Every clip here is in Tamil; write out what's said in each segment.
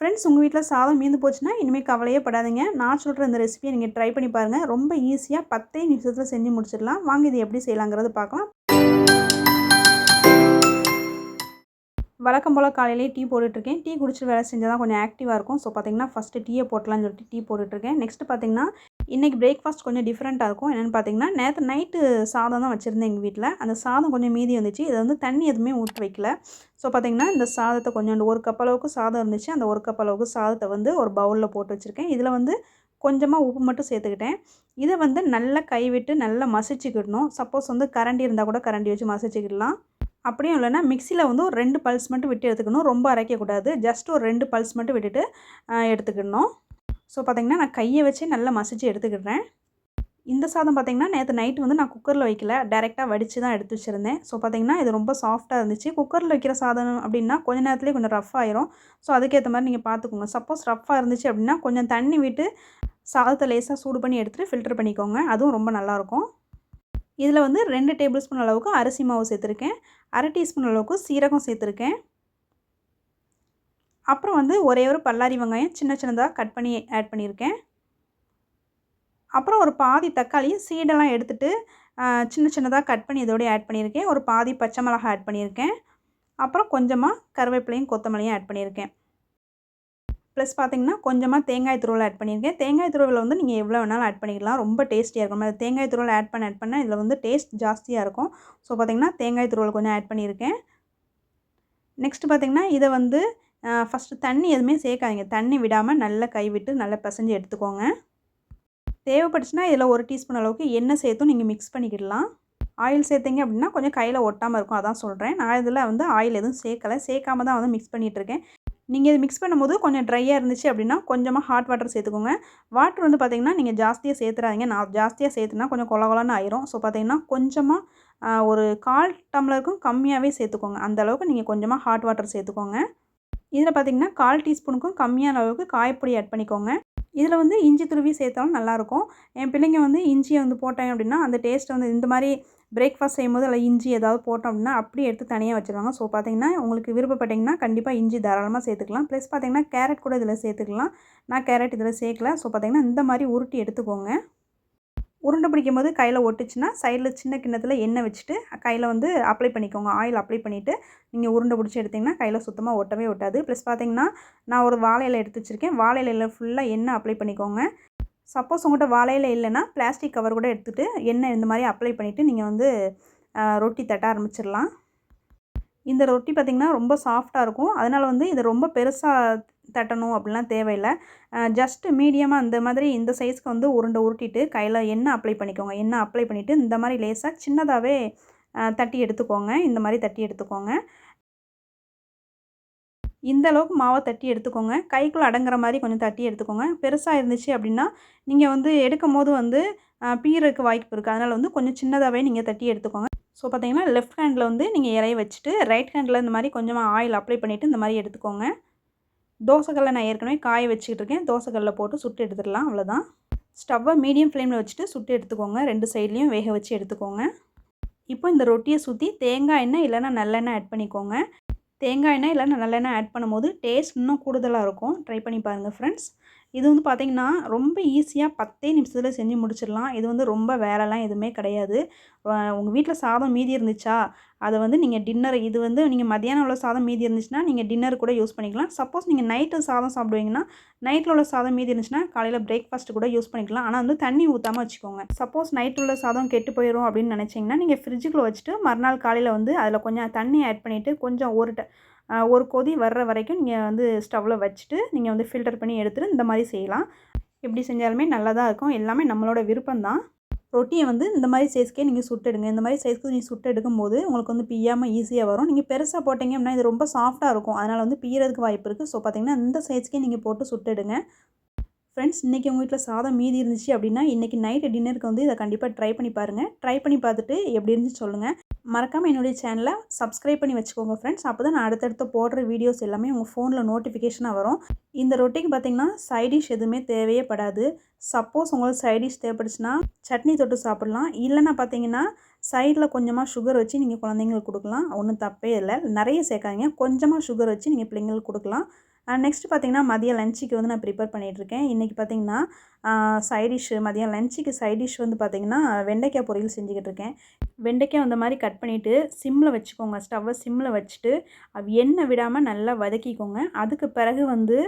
ஃப்ரெண்ட்ஸ் உங்கள் வீட்டில் சாதம் மீந்து போச்சுன்னா இனிமேல் கவலையே படாதீங்க. நான் சொல்கிற இந்த ரெசிபியை நீங்கள் ட்ரை பண்ணி பாருங்கள் ரொம்ப ஈஸியாக பத்தே நிமிஷத்தில் செஞ்சு முடிச்சிடலாம். வாங்க இது எப்படி செய்யலாங்கிறது பார்க்கலாம். வழக்கம் போல் காலையிலேயே டீ போட்டுட்ருக்கேன். டீ குடிச்சிட்டு வேலை செஞ்சால் தான் கொஞ்சம் ஆக்டிவாக இருக்கும். ஸோ பார்த்தீங்கன்னா ஃபஸ்ட்டு டீயை போட்டலாம்னு சொல்லிட்டு டீ போட்டுட்ருக்கேன். நெக்ஸ்ட் பார்த்தீங்கன்னா இன்றைக்கி பிரேக்ஃபாஸ்ட் கொஞ்சம் டிஃப்ரெண்ட்டாக இருக்கும். என்னென்னு பார்த்தீங்கன்னா நேற்று நைட்டு சாதம் தான் வச்சுருந்தேன் எங்கள் வீட்டில் அந்த சாதம் கொஞ்சம் மீதி வந்துச்சு இதை வந்து தண்ணி எதுவுமே ஊற்றி வைக்கல. ஸோ பார்த்தீங்கன்னா இந்த சாதத்தை கொஞ்சோண்டு ஒரு கப் அளவுக்கு சாதம் இருந்துச்சு. அந்த ஒரு கப் அளவுக்கு சாதத்தை வந்து ஒரு பவுலில் போட்டு வச்சுருக்கேன். இதில் வந்து கொஞ்சமாக உப்பு மட்டும் சேர்த்துக்கிட்டேன். இதை வந்து நல்லா கைவிட்டு நல்லா மசிச்சுக்கிடணும். சப்போஸ் வந்து கரண்டி இருந்தால் கூட கரண்டி வச்சு மசிச்சுக்கிடலாம். அப்படியும் இல்லைன்னா மிக்சியில் வந்து ஒரு ரெண்டு பல்ஸ் மட்டும் விட்டு எடுத்துக்கணும். ரொம்ப அரைக்கக்கூடாது. ஜஸ்ட் ஒரு ரெண்டு பல்ஸ் மட்டும் விட்டுட்டு எடுத்துக்கிடணும். ஸோ பார்த்திங்கன்னா நான் கையை வச்சு நல்லா மசிச்சு எடுத்துக்கிடுறேன். இந்த சாதம் பார்த்திங்கன்னா நேற்று நைட்டு வந்து நான் குக்கரில் வைக்கல. டேரெக்டாக வடித்து தான் எடுத்து வச்சுருந்தேன். ஸோ பார்த்திங்கன்னா இது ரொம்ப சாஃப்ட்டாக இருந்துச்சு. குக்கரில் வைக்கிற சாதம் அப்படின்னா கொஞ்ச நேரத்துலேயே கொஞ்சம் ரஃப் ஆயிரும். ஸோ அதுக்கேற்ற மாதிரி நீங்கள் பார்த்துக்கோங்க சப்போஸ் ரஃப்பாக இருந்துச்சு அப்படின்னா கொஞ்சம் தண்ணி விட்டு சாதத்தை லேசாக சூடு பண்ணி எடுத்துகிட்டு ஃபில்டர் பண்ணிக்கோங்க. அதுவும் ரொம்ப நல்லாயிருக்கும். இதில் வந்து ரெண்டு டேபிள் ஸ்பூன் அளவுக்கு அரிசி மாவு சேர்த்துருக்கேன். அரை டீஸ்பூன் அளவுக்கு சீரகம் சேர்த்துருக்கேன். அப்புறம் வந்து ஒரே ஒரு பல்லாரி வெங்காயம் சின்ன சின்னதாக கட் பண்ணி ஆட் பண்ணியிருக்கேன். அப்புறம் ஒரு பாதி தக்காளி சீடெல்லாம் எடுத்துகிட்டு சின்ன சின்னதாக கட் பண்ணி இதோடய ஆட் பண்ணியிருக்கேன். ஒரு பாதி பச்சை மிளகா ஆட் பண்ணியிருக்கேன். அப்புறம் கொஞ்சமாக கருவேப்பிலையும் கொத்தமல்லியும் ஆட் பண்ணியிருக்கேன். ப்ளஸ் பார்த்திங்கன்னா கொஞ்சமாக தேங்காய் துருவல் ஆட் பண்ணியிருக்கேன். தேங்காய் துருவல் வந்து நீங்கள் எவ்வளோ வேணாலும் ஆட் பண்ணிக்கலாம். ரொம்ப டேஸ்டியாக இருக்கும். அது தேங்காய் துருவல் ஆட் பண்ண ஆட் பண்ண இதில் வந்து டேஸ்ட் ஜாஸ்தியாக இருக்கும். ஸோ பார்த்திங்கன்னா தேங்காய் துருவல் கொஞ்சம் ஆட் பண்ணியிருக்கேன். நெக்ஸ்ட்டு பார்த்திங்கன்னா இதை வந்து ஃபஸ்ட்டு தண்ணி எதுவுமே சேர்க்காதீங்க. தண்ணி விடாமல் நல்லா கைவிட்டு நல்லா பிசைஞ்சு எடுத்துக்கோங்க. தேவைப்பட்டுச்சுன்னா இதில் ஒரு டீஸ்பூன் அளவுக்கு எண்ணெய் சேர்த்தும் நீங்கள் மிக்ஸ் பண்ணிக்கிடலாம். ஆயில் சேர்த்திங்க அப்படின்னா கொஞ்சம் கையில் ஒட்டாமல் இருக்கும். அதான் சொல்கிறேன் நான் இதில் வந்து ஆயில் எதுவும் சேர்க்கலை. சேர்க்காம தான் வந்து மிக்ஸ் பண்ணிகிட்ருக்கேன் நீங்கள் இது மிக்ஸ் பண்ணும்போது கொஞ்சம் ட்ரையாக இருந்துச்சு அப்படின்னா கொஞ்சமாக ஹாட் வாட்டர் சேர்த்துக்கோங்க. வாட்டர் வந்து பார்த்திங்கன்னா நீங்கள் ஜாஸ்தியாக சேர்த்துறாதீங்க. நான் ஜாஸ்தியாக சேர்த்துனா கொஞ்சம் கொல கொலன்னு ஆயிரும். ஸோ பார்த்திங்கன்னா கொஞ்சமாக ஒரு கால் டம்ளருக்கும் கம்மியாகவே சேர்த்துக்கோங்க. அந்தளவுக்கு நீங்கள் கொஞ்சமாக ஹாட் வாட்டர் சேர்த்துக்கோங்க. இதில் பார்த்திங்கன்னா கால் டீஸ்பூனுக்கும் கம்மியான அளவுக்கு காயப்பொடி ஆட் பண்ணிக்கோங்க. இதில் வந்து இஞ்சி துருவி சேர்த்தாலும் நல்லாயிருக்கும். என் பிள்ளைங்க வந்து இஞ்சியை வந்து போட்டாங்க அப்படின்னா அந்த டேஸ்ட் வந்து இந்த மாதிரி பிரேக்ஃபாஸ்ட் செய்யும்போது அதில் இஞ்சி ஏதாவது போட்டோம் அப்படின்னா அப்படியே எடுத்து தனியாக வச்சுருவாங்க. ஸோ பார்த்தீங்கன்னா உங்களுக்கு விருப்பப்பட்டிங்கன்னா கண்டிப்பாக இஞ்சி தாராளமாக சேர்த்துக்கலாம். ப்ளஸ் பார்த்தீங்கன்னா கேரட் கூட இதில் சேர்த்துக்கலாம். நான் கேரட் இதில் சேர்க்கல. ஸோ பார்த்தீங்கன்னா இந்த மாதிரி உருட்டி எடுத்துக்கோங்க. உருண்டை பிடிக்கும் போது கையில் ஒட்டுச்சுன்னா சைடில் சின்ன கிண்ணத்தில் எண்ணெய் வச்சுட்டு கையில் வந்து அப்ளை பண்ணிக்கோங்க. ஆயில் அப்ளை பண்ணிவிட்டு நீங்கள் உருண்டை பிடிச்சி எடுத்திங்கன்னா கையில் சுத்தமாக ஒட்டவே ஒட்டாது. ப்ளஸ் பார்த்தீங்கன்னா நான் ஒரு வாழையில எடுத்து வச்சுருக்கேன். வாழையில ஃபுல்லாக எண்ணெய் அப்ளை பண்ணிக்கோங்க. சப்போஸ் உங்கள்கிட்ட வாழையில இல்லைன்னா பிளாஸ்டிக் கவர் கூட எடுத்துகிட்டு எண்ணெய் இந்த மாதிரி அப்ளை பண்ணிவிட்டு நீங்கள் வந்து ரொட்டி தட்ட ஆரம்பிச்சிடலாம். இந்த ரொட்டி பார்த்திங்கன்னா ரொம்ப சாஃப்டாக இருக்கும். அதனால் வந்து இதை ரொம்ப பெருசாக தட்டணும் அப்படிலாம் தேவையில்லை. ஜஸ்ட்டு மீடியமாக இந்த மாதிரி இந்த சைஸ்க்கு வந்து உருண்டை உருட்டிட்டு கையில் எண்ணெய் அப்ளை பண்ணிக்கோங்க. எண்ணெய் அப்ளை பண்ணிவிட்டு இந்த மாதிரி லேசாக சின்னதாகவே தட்டி எடுத்துக்கோங்க. இந்த மாதிரி தட்டி எடுத்துக்கோங்க. இந்த அளவுக்கு மாவை தட்டி எடுத்துக்கோங்க. கைக்குள்ளே அடங்குற மாதிரி கொஞ்சம் தட்டி எடுத்துக்கோங்க. பெருசாக இருந்துச்சு அப்படின்னா நீங்கள் வந்து எடுக்கும் போது வந்து பீறதுக்கு வாய்ப்பு இருக்குது அதனால் வந்து கொஞ்சம் சின்னதாகவே நீங்கள் தட்டி எடுத்துக்கோங்க. ஸோ பார்த்தீங்கன்னா லெஃப்ட் ஹேண்டில் வந்து நீங்கள் இறைய வச்சுட்டு ரைட் ஹேண்டில் இந்த மாதிரி கொஞ்சமாக ஆயில் அப்ளை பண்ணிவிட்டு இந்த மாதிரி எடுத்துக்கோங்க. தோசைக்கல்லை நான் ஏற்கனவே காய வச்சுக்கிட்டு இருக்கேன் தோசைக்கல்லை போட்டு சுட்டு எடுத்துடலாம். அவ்வளோதான் ஸ்டவ்வை மீடியம் ஃப்ளேமில் வச்சுட்டு சுட்டு எடுத்துக்கோங்க. ரெண்டு சைட்லேயும் வேக வச்சு எடுத்துக்கோங்க. இப்போ இந்த ரொட்டியை சுற்றி தேங்காய் எண்ணெய் இல்லைன்னா நல்லெண்ணெய் ஆட் பண்ணிக்கோங்க. தேங்காய் எண்ணெய் இல்லைன்னா நல்லெண்ணெய் ஆட் பண்ணும்போது டேஸ்ட் இன்னும் கூடுதலாக இருக்கும். ட்ரை பண்ணி பாருங்கள் ஃப்ரெண்ட்ஸ் இது வந்து பார்த்திங்கன்னா ரொம்ப ஈஸியாக பத்தே நிமிஷத்தில் செஞ்சு முடிச்சிடலாம். இது வந்து ரொம்ப வேலைலாம் எதுவுமே கிடையாது. உங்கள் வீட்டில் சாதம் மீதி இருந்துச்சா? அதை வந்து நீங்கள் டின்னர் இது வந்து நீங்கள் மதியானம் உள்ள சாதம் மீதி இருந்துச்சுன்னா நீங்கள் டின்னர் கூட யூஸ் பண்ணிக்கலாம். சப்போஸ் நீங்கள் நைட்டு சாதம் சாப்பிடுவீங்கன்னா நைட்டில் உள்ள சாதம் மீதி இருந்துச்சுன்னா காலையில் பிரேக்ஃபாஸ்ட் கூட யூஸ் பண்ணிக்கலாம். ஆனால் வந்து தண்ணி ஊற்றாமல் வச்சுக்கோங்க. சப்போஸ் நைட்டில் உள்ள சாதம் கெட்டு போயிடும் அப்படின்னு நினச்சிங்கன்னா நீங்கள் ஃப்ரிட்ஜுக்குள்ளே வச்சுட்டு மறுநாள் காலையில் வந்து அதில் கொஞ்சம் தண்ணி ஆட் பண்ணிவிட்டு கொஞ்சம் ஒரு ஒரு கொதி வர்ற வரைக்கும் நீங்கள் வந்து ஸ்டவ்வில் வச்சுட்டு நீங்கள் வந்து ஃபில்டர் பண்ணி எடுத்துகிட்டு இந்த மாதிரி செய்யலாம். எப்படி செஞ்சாலுமே நல்லா தான் இருக்கும். எல்லாமே நம்மளோட விருப்பம் தான் ரொட்டியை வந்து இந்த மாதிரி சைஸ்க்கே நீங்கள் சுட்டெடுங்க. இந்த மாதிரி சைஸ்க்கு நீங்கள் சுட்டு எடுக்கும்போது உங்களுக்கு வந்து பியாமல் ஈஸியாக வரும். நீங்கள் பெருசாக போட்டிங்க அப்படின்னா இது ரொம்ப சாஃப்ட்டாக இருக்கும். அதனால் வந்து பியறதுக்கு வாய்ப்பு இருக்குது ஸோ பார்த்திங்கன்னா இந்த சைஸ்க்கே நீங்கள் போட்டு சுட்டெடுங்க. ஃப்ரெண்ட்ஸ் இன்றைக்கி உங்கள் வீட்டில் சாதம் மீதி இருந்துச்சு அப்படின்னா இன்றைக்கி நைட்டு டின்னருக்கு வந்து இதை கண்டிப்பாக ட்ரை பண்ணி பாருங்கள் ட்ரை பண்ணி பார்த்துட்டு எப்படி இருந்துச்சு சொல்லுங்கள் மறக்காமல் என்னுடைய சேனலை சப்ஸ்கிரைப் பண்ணி வச்சுக்கோங்க ஃப்ரெண்ட்ஸ். அப்போ தான் நான் அடுத்தடுத்து போடுற வீடியோஸ் எல்லாமே உங்கள் ஃபோனில் நோட்டிஃபிகேஷனாக வரும். இந்த ரொட்டிக்கு பார்த்திங்கன்னா சைடிஷ் எதுவுமே தேவையே படாது. சப்போஸ் உங்களுக்கு சைடிஷ் தேவைப்படுச்சுன்னா சட்னி தொட்டு சாப்பிட்லாம். இல்லைன்னா பார்த்தீங்கன்னா சைடில் கொஞ்சமாக சுகர் வச்சு நீங்கள் குழந்தைங்களுக்கு கொடுக்கலாம். ஒன்றும் தப்பே இல்லை. நிறைய சேர்க்காதீங்க. கொஞ்சமாக சுகர் வச்சு நீங்கள் பிள்ளைங்களுக்கு கொடுக்கலாம். நெக்ஸ்ட் பார்த்திங்கன்னா மதியம் லஞ்சுக்கு வந்து நான் ப்ரிப்பேர் பண்ணிகிட்ருக்கேன் இன்றைக்கி பார்த்திங்கன்னா சைடிஷ் மதியம் லஞ்சுக்கு சைடிஷ் வந்து பார்த்திங்கன்னா வெண்டைக்காய் பொரியல் செஞ்சுக்கிட்டு இருக்கேன் வெண்டைக்காய் அந்த மாதிரி கட் பண்ணிவிட்டு சிம்மில் வச்சுக்கோங்க. ஸ்டவ்வை சிம்மில் வச்சுட்டு அது எண்ணெய் விடாமல் நல்லா வதக்கிக்கோங்க. அதுக்கு பிறகு வந்து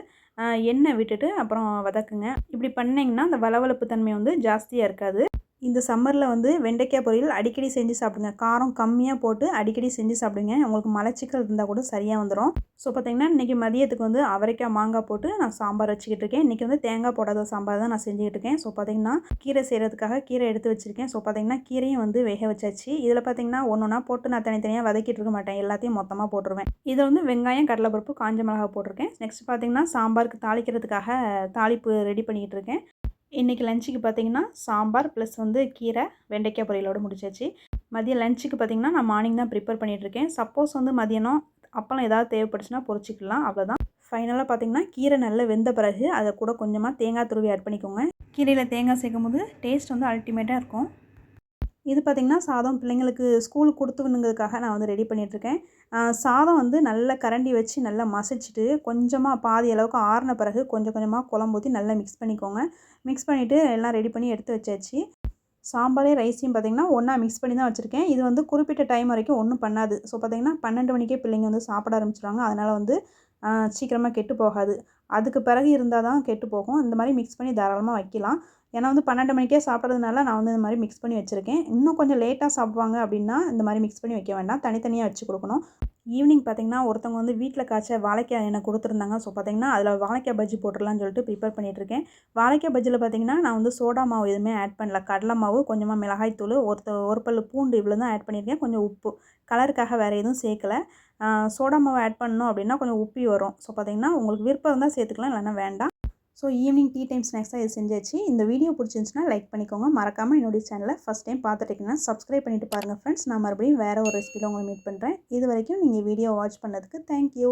எண்ணெய் விட்டுட்டு அப்புறம் வதக்குங்க. இப்படி பண்ணிங்கன்னா அந்த வளவளப்பு தன்மை வந்து ஜாஸ்தியாக இருக்காது. இந்த சம்மரில் வந்து வெண்டைக்காய் பொரியல் அடிக்கடி செஞ்சு சாப்பிடுங்க. காரம் கம்மியாக போட்டு அடிக்கடி செஞ்சு சாப்பிடுங்க. உங்களுக்கு மலச்சிக்கல் இருந்தால் கூட சரியாக வந்துடும் ஸோ பார்த்திங்கன்னா இன்றைக்கி மதியத்துக்கு வந்து அவரைக்காய் மாங்காய் போட்டு நான் சாம்பார் வச்சுக்கிட்டு இருக்கேன். இன்றைக்கி வந்து தேங்காய் போடாத சாம்பார் தான் நான் செஞ்சுக்கிட்டு இருக்கேன். ஸோ பார்த்திங்கன்னா கீரை செய்கிறதுக்காக கீரை எடுத்து வச்சுருக்கேன். ஸோ பார்த்திங்கன்னா கீரையும் வந்து வேக வச்சாச்சு. இதில் பார்த்திங்கன்னா ஒன்று ஒன்றா போட்டு நான் தனித்தனியாக வதக்கிட்டு இருக்க மாட்டேன். எல்லாத்தையும் மொத்தமாக போட்டுருவேன். இதில் வந்து வெங்காயம் கடலைப்பருப்பு காஞ்ச மிளகா போட்டிருக்கேன். நெக்ஸ்ட் பார்த்திங்கன்னா சாம்பாருக்கு தாளிக்கிறதுக்காக தாளிப்பு ரெடி பண்ணிக்கிட்டு இருக்கேன். இன்றைக்கி லஞ்சுக்கு பார்த்திங்கன்னா சாம்பார் ப்ளஸ் வந்து கீரை வெண்டைக்காய் பொரியலோடு முடிச்சாச்சு மதியம் லஞ்சுக்கு பார்த்திங்கன்னா நான் மார்னிங் தான் ப்ரிப்பேர் பண்ணிகிட்ருக்கேன் சப்போஸ் வந்து மதியானம் அப்பளம் ஏதாவது தேவைப்பட்டுச்சுன்னா பொறிச்சிக்கலாம் அவ்வளோதான் ஃபைனலாக பார்த்திங்கன்னா கீரை நல்லா வெந்த பிறகு அதை கூட கொஞ்சமாக தேங்காய் துருவி ஆட் பண்ணிக்கோங்க. கீரையில் தேங்காய் சேர்க்கும் போது டேஸ்ட் வந்து அல்டிமேட்டாக இருக்கும். இது பார்த்திங்கன்னா சாதம் பிள்ளைங்களுக்கு ஸ்கூலுக்கு கொடுத்துக்கணுங்கிறதுக்காக நான் வந்து ரெடி பண்ணிகிட்ருக்கேன் சாதம் வந்து நல்லா கரண்டி வச்சு நல்லா மசிச்சுட்டு கொஞ்சமாக பாதி அளவுக்கு ஆறின பிறகு கொஞ்சம் கொஞ்சமாக குழம்பு ஊற்றி நல்லா மிக்ஸ் பண்ணிக்கோங்க. மிக்ஸ் பண்ணிவிட்டு எல்லாம் ரெடி பண்ணி எடுத்து வச்சாச்சு. சாம்பாரே ரைஸையும் பார்த்திங்கன்னா ஒன்றா மிக்ஸ் பண்ணி தான் வச்சுருக்கேன். இது வந்து குறிப்பிட்ட டைம் வரைக்கும் ஒன்றும் பண்ணாது. ஸோ பார்த்திங்கன்னா பன்னெண்டு மணிக்கே பிள்ளைங்க வந்து சாப்பிட ஆரம்பிச்சிடுவாங்க அதனால் வந்து சீக்கிரமாக கெட்டு போகாது. அதுக்கு பிறகு இருந்தால் தான் கெட்டு போகும். இந்த மாதிரி மிக்ஸ் பண்ணி தாராளமாக வைக்கலாம். ஏன்னா வந்து பன்னெண்டு மணிக்கே சாப்பிட்றதுனால நான் வந்து இந்த மாதிரி மிக்ஸ் பண்ணி வச்சுருக்கேன். இன்னும் கொஞ்சம் லேட்டாக சாப்பிடுவாங்க அப்படின்னா இந்த மாதிரி மிக்ஸ் பண்ணி வைக்க வேண்டாம். தனித்தனியாக வச்சு கொடுக்கணும். ஈவினிங் பார்த்திங்கன்னா ஒருத்தவங்க வந்து வீட்டில் காய்ச்ச வாழைக்காய் எனக்கு கொடுத்துருந்தாங்க. ஸோ பார்த்திங்கன்னா அதில் வாழைக்காய் பஜ்ஜி போட்டுடலாம்னு சொல்லிட்டு ப்ரிப்பேர் பண்ணிகிட்ருக்கேன் வாழைக்காய் பஜ்ஜியில் பார்த்திங்கன்னா நான் வந்து சோடா மாவு எதுவுமே ஆட் பண்ணல. கடலை மாவு கொஞ்சமாக மிளகாய் தூள் ஒருத்த ஒரு பல் பூண்டு இவ்வளோ தான் ஆட் பண்ணியிருக்கேன். கொஞ்சம் உப்பு. கலருக்காக வேறு எதுவும் சேர்க்கலை. சோடா மாவு ஆட் பண்ணணும் அப்படின்னா கொஞ்சம் உப்பி வரும். ஸோ பார்த்திங்கன்னா உங்களுக்கு விருப்பம் இருந்தால் சேர்த்துக்கலாம் இல்லைன்னா வேண்டாம். ஸோ ஈவினிங் டீ டைம் ஸ்நாக்ஸாக இது செஞ்சாச்சு. இந்த வீடியோ பிடிச்சிருந்துச்சுன்னா லைக் பண்ணிக்கோங்க. மறக்காமல் என்னுடைய சேனலை ஃபஸ்ட் டைம் பார்த்துட்டிங்கன்னா சப்ஸ்கிரைப் பண்ணிவிட்டு பாருங்கள் ஃப்ரெண்ட்ஸ் நான் மறுபடியும் வேறு ஒரு ரெசிபியில் உங்களை மீட் பண்ணுறேன் இது வரைக்கும் நீங்கள் வீடியோ வாட்ச் பண்ணதுக்கு தேங்க்யூ